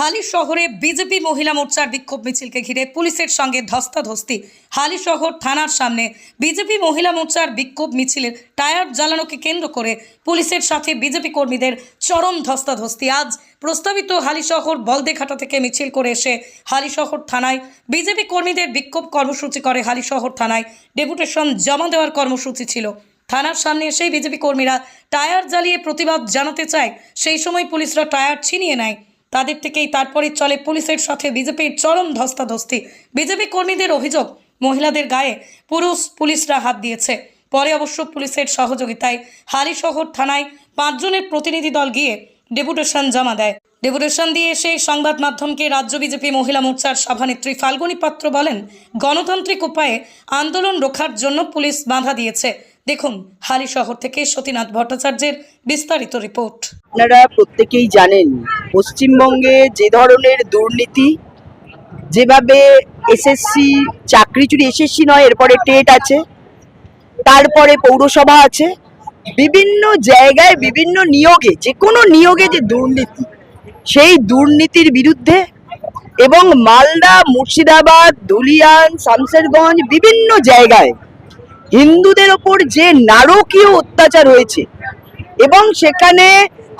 হালি শহরে বিজেপি মহিলা মোর্চার বিক্ষোভ মিছিলকে ঘিরে পুলিশের সঙ্গে ধস্তাধস্তি। হালি শহর থানার সামনে বিজেপি মহিলা মোর্চার বিক্ষোভ মিছিলের টায়ার জ্বালানোকে কেন্দ্র করে পুলিশের সাথে বিজেপি কর্মীদের চরম ধস্তাধস্তি। আজ প্রস্তাবিত হালিশহর বলদেঘাটা থেকে মিছিল করে এসে হালিশহর থানায় বিজেপি কর্মীদের বিক্ষোভ কর্মসূচি করে হালিশহর থানায় ডেপুটেশন জমা দেওয়ার কর্মসূচি ছিল। থানার সামনে এসেই বিজেপি কর্মীরা টায়ার জ্বালিয়ে প্রতিবাদ জানাতে চায়। সেই সময় পুলিশরা টায়ার ছিনিয়ে নেয়। তাদের থেকেই তারপরে চলে পুলিশের সাথে বিজেপির চরম ধস্তাধস্তি। বিজেপি কর্মীদের অভিযোগ, মহিলাদের গায়ে পুরুষ পুলিশরা হাত দিয়েছে। পরে অবশ্য পুলিশের সহযোগিতায় হালিশহর থানায় পাঁচজনের প্রতিনিধি দল গিয়ে ডেপুটেশন জমা দেয়। ডেপুটেশন দিয়ে এসে সংবাদ মাধ্যমকে রাজ্য বিজেপি মহিলা মোর্চার সভানেত্রী ফাল্গুনী পাত্র বলেন, গণতান্ত্রিক উপায়ে আন্দোলন রক্ষার জন্য পুলিশ বাধা দিয়েছে। দেখুন হালি শহর থেকে সতীনাথ ভট্টাচার্যের বিস্তারিত রিপোর্ট। আপনারা প্রত্যেকেই জানেন, পশ্চিমবঙ্গে যে ধরনের দুর্নীতি, যেভাবে এসএসসি চাকরি চুরি, এসএসসি নয়, এরপরে টেট আছে, তারপরে পৌরসভা আছে, বিভিন্ন জায়গায় বিভিন্ন নিয়োগে যে কোনো নিয়োগে যে দুর্নীতি, সেই দুর্নীতির বিরুদ্ধে এবং মালদা, মুর্শিদাবাদ ধুলিয়ান শামশেরগঞ্জ বিভিন্ন জায়গায় হিন্দুদের ওপর যে নারকীয় অত্যাচার হয়েছে এবং সেখানে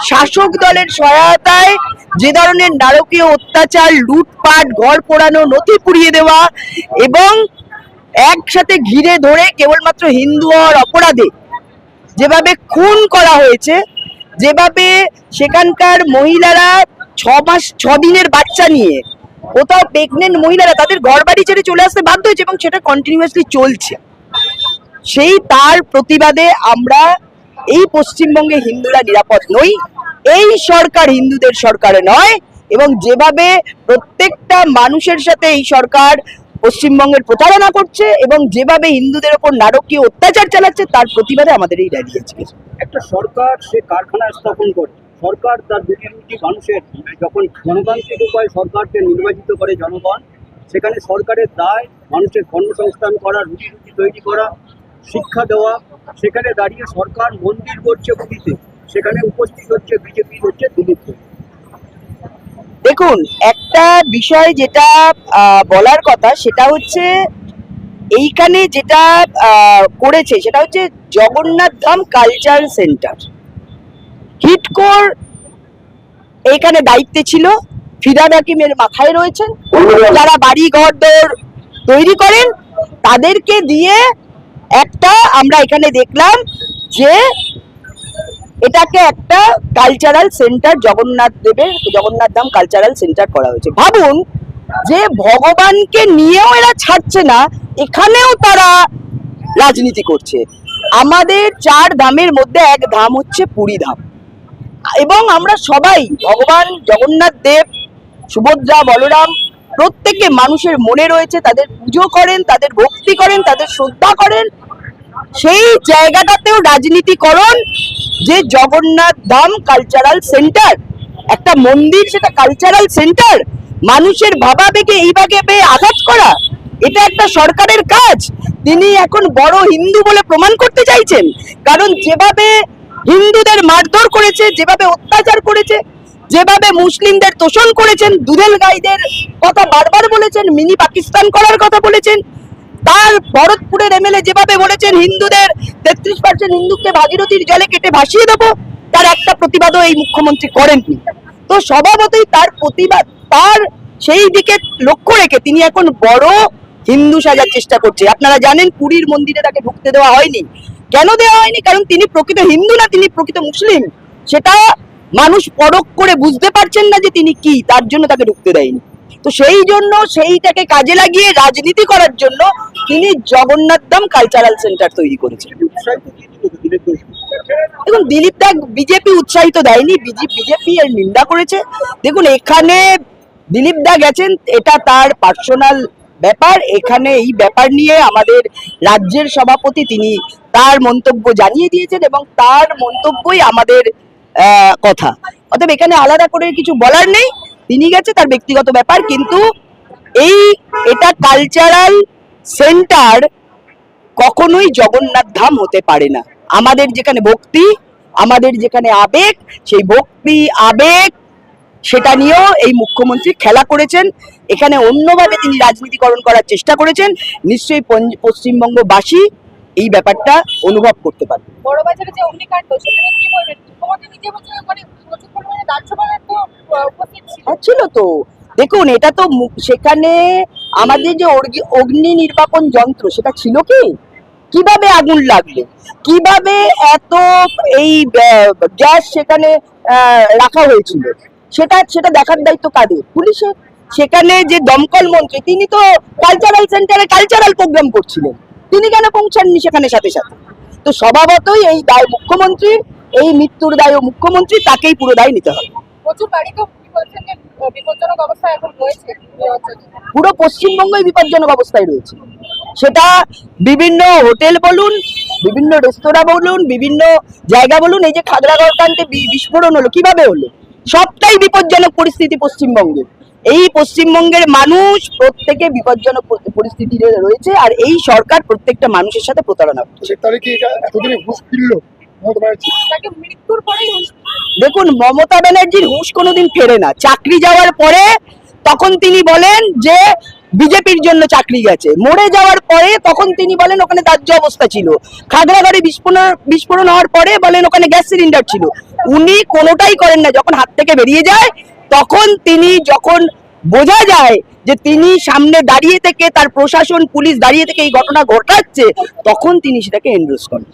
শাসক দলের সহায়তায় যে ধরনের নারকীয় অত্যাচার, লুটপাট, ঘর পোড়ানো, নথি পুড়িয়ে দেওয়া এবং একসাথে ঘিরে ধরে কেবলমাত্র হিন্দু হওয়ার অপরাধে যেভাবে খুন করা হয়েছে, যেভাবে সেখানকার মহিলারা ছ মাস, ছ দিনের বাচ্চা নিয়ে কোথাও প্রেগনেন্ট মহিলারা তাদের ঘর বাড়ি ছেড়ে চলে আসতে বাধ্য হয়েছে এবং সেটা কন্টিনিউয়াসলি চলছে। সেই তার প্রতিবাদে আমরা এই পশ্চিমবঙ্গে হিন্দুরা নিরাপদ নই। এই সরকার হিন্দুদের সরকার নয় এবং যেভাবে প্রত্যেকটা মানুষের সাথে এই সরকার পশ্চিমবঙ্গের প্রতারণা করছে এবং যেভাবে হিন্দুদের ওপর নারকীয় অত্যাচার চালাচ্ছে, তার প্রতিবাদে আমাদের এই আজকে। একটা সরকার সে কারখানা স্থাপন করে, সরকার তার রুটি মানুষের, যখন গণতান্ত্রিক উপায়ে সরকারকে নির্বাচিত করে জনগণ, সেখানে সরকারের দায় মানুষের কর্মসংস্থান করা রুটি রুটি তৈরি করা শিক্ষা দেওয়া, সেখানে দাঁড়িয়ে সরকার মন্দির করছে পুরীতে সেখানে উপস্থিত হচ্ছে বিজেপি, হচ্ছে দিলীপ। দেখুন, একটা বিষয় যেটা বলার কথা, সেটা হচ্ছে এইখানে যেটা করেছে, সেটা হচ্ছে জগন্নাথ ধাম কালচার সেন্টার হিটকোর এইখানে দায়িত্বে ছিল ফিরাদ হাকিমের মাথায় রয়েছেন। যারা বাড়ি ঘর দর তৈরি করেন, তাদেরকে দিয়ে একটা আমরা এখানে দেখলাম যে এটাকে একটা কালচারাল সেন্টার জগন্নাথ দেবের, জগন্নাথ ধাম কালচারাল সেন্টার করা হয়েছে। ভাবুন যে ভগবানকে নিয়েও এরা ছাড়ছে না, এখানেও তারা রাজনীতি করছে। আমাদের চার ধামের মধ্যে এক ধাম হচ্ছে পুরী ধাম। এবং আমরা সবাই, ভগবান জগন্নাথ দেব, সুভদ্রা, বলরাম প্রত্যেকে মানুষের মনে রয়েছে, তাদের পুজো করেন, তাদের ভক্তি করেন, তাদের শ্রদ্ধা করেন। সেই জায়গাটাতেও রাজনীতিকরণ যে জগন্নাথ ধাম কালচারাল সেন্টার একটা মন্দির, সেটা কালচারাল সেন্টার মানুষের ভাবাবেগে এইভাবে আঘাত করা, এটা একটা সরকারের কাজ। তিনি এখন বড় হিন্দু বলে প্রমাণ করতে চাইছেন। কারণ যেভাবে হিন্দুদের মারধর করেছে, যেভাবে অত্যাচার করেছে যেভাবে মুসলিমদের তোষণ করেছেন, দুধেল গাইদের কথা বারবার বলেছেন, মিনি পাকিস্তান করার কথা বলেছেন, তার ভরতপুরের এমএলএ যেভাবে বলেছেন, হিন্দুদের তেত্রিশ পার্সেন্ট হিন্দুকে ভাগীরথীর জলে কেটে ভাসিয়ে দেবো, তার একটা প্রতিবাদও এই মুখ্যমন্ত্রী করেননি। তো স্বভাবতই তার প্রতিবাদ, তার সেই দিকে লক্ষ্য রেখে তিনি এখন বড় হিন্দু সাজার চেষ্টা করছে। আপনারা জানেন পুরীর মন্দিরে তাকে ঢুকতে দেওয়া হয়নি। কেন দেওয়া হয়নি? কারণ তিনি প্রকৃত হিন্দু না, তিনি প্রকৃত মুসলিম। সেটা মানুষ পরখ করে বুঝতে পারছেন না যে তিনি কি, তার জন্য তাকে ঢুকতে দেয়নি। তো সেই জন্য সেইটাকে কাজে লাগিয়ে রাজনীতি করার জন্য তিনি জগন্নাথ ধাম কালচারাল সেন্টার তৈরি করেছেন। দেখুন, দিলীপ দা বিজেপি উৎসাহিত দেয়নি বিজেপি এর নিন্দা করেছে। দেখুন, এখানে দিলীপ দা গেছেন, এটা তার পার্সোনাল ব্যাপার। এখানে এই ব্যাপার নিয়ে আমাদের রাজ্যের সভাপতি তিনি তার মন্তব্য জানিয়ে দিয়েছেন এবং তার মন্তব্যই আমাদের কথা। অতএব এখানে আলাদা করে কিছু বলার নেই। তিনি গেছে তার ব্যক্তিগত ব্যাপার, কিন্তু এই এটা কালচারাল সেন্টার কখনোই জগন্নাথ ধাম হতে পারে না। আমাদের যেখানে ভক্তি, আমাদের যেখানে আবেগ, সেই ভক্তি, আবেগ, সেটা নিয়েও এই মুখ্যমন্ত্রী খেলা করেছেন। এখানে অন্যভাবে তিনি রাজনীতিকরণ করার চেষ্টা করেছেন। নিশ্চয়ই পশ্চিমবঙ্গবাসী এই ব্যাপারটা অনুভব করতে পারবে বড়বাজারে যে অগ্নিকাণ্ড সেখানে কি বলবেন? মুখ্যমন্ত্রী নিজে বলছেন মানে প্রচুর পরিমাণে দার্শনিক তো উপস্থিত ছিল। তো। দেখুন এটা তো সেখানে আমাদের যে অগ্নি নির্বাপন যন্ত্র সেটা ছিল কি? কীভাবে আগুন লাগল? কীভাবে এত এই গ্যাস সেখানে রাখা হয়েছিল? সেটা সেটা দেখার দায়িত্ব কাদের? পুলিশের। সেখানে যে দমকল মন্ত্রী তিনি তো কালচারাল সেন্টারে কালচারাল প্রোগ্রাম করছিলেন। তিনি কেন পৌঁছাননি সেখানে সাথে সাথে? তো স্বভাবতই এই দায় মুখ্যমন্ত্রী এই মৃত্যুর দায়ও মুখ্যমন্ত্রী তাকেই পুরো দায় নিতে হবে। পুরো পশ্চিমবঙ্গই বিপজ্জনক অবস্থায় রয়েছে। সেটা বিভিন্ন হোটেল বলুন বিভিন্ন রেস্তোরাঁ বলুন বিভিন্ন জায়গা বলুন এই যে খাগড়াগড় কান্তে বিস্ফোরণ হলো কীভাবে হলো? সবটাই বিপজ্জনক পরিস্থিতি পশ্চিমবঙ্গে। এই পশ্চিমবঙ্গের মানুষ প্রত্যেকে বিপজ্জনক প- পরিস্থিতিতে রয়েছে আর এই সরকার প্রত্যেকটা মানুষের সাথে প্রতারণা করছে। দেখুন মমতা ব্যানার্জির হুঁশ কোনোদিন ফেরে না। চাকরি যাওয়ার পরে তখন তিনি বলেন যে বিজেপির জন্য চাকরি গেছে। মরে যাওয়ার পরে তখন তিনি বলেন ওখানে দাহ্য অবস্থা ছিল। খাগড়াগড়ে বিস্ফোরণ বিস্ফোরণ হওয়ার পরে বলেন ওখানে গ্যাস সিলিন্ডার ছিল। উনি কোনোটাই করেন না। যখন হাত থেকে বেরিয়ে যায় তখন তিনি যখন বোঝা যায় যে তিনি সামনে দাঁড়িয়ে থেকে তার প্রশাসন, পুলিশ দাঁড়িয়ে থেকে এই ঘটনা ঘটাচ্ছে, তখন তিনি সেটাকে এন্ডোর্স করেন।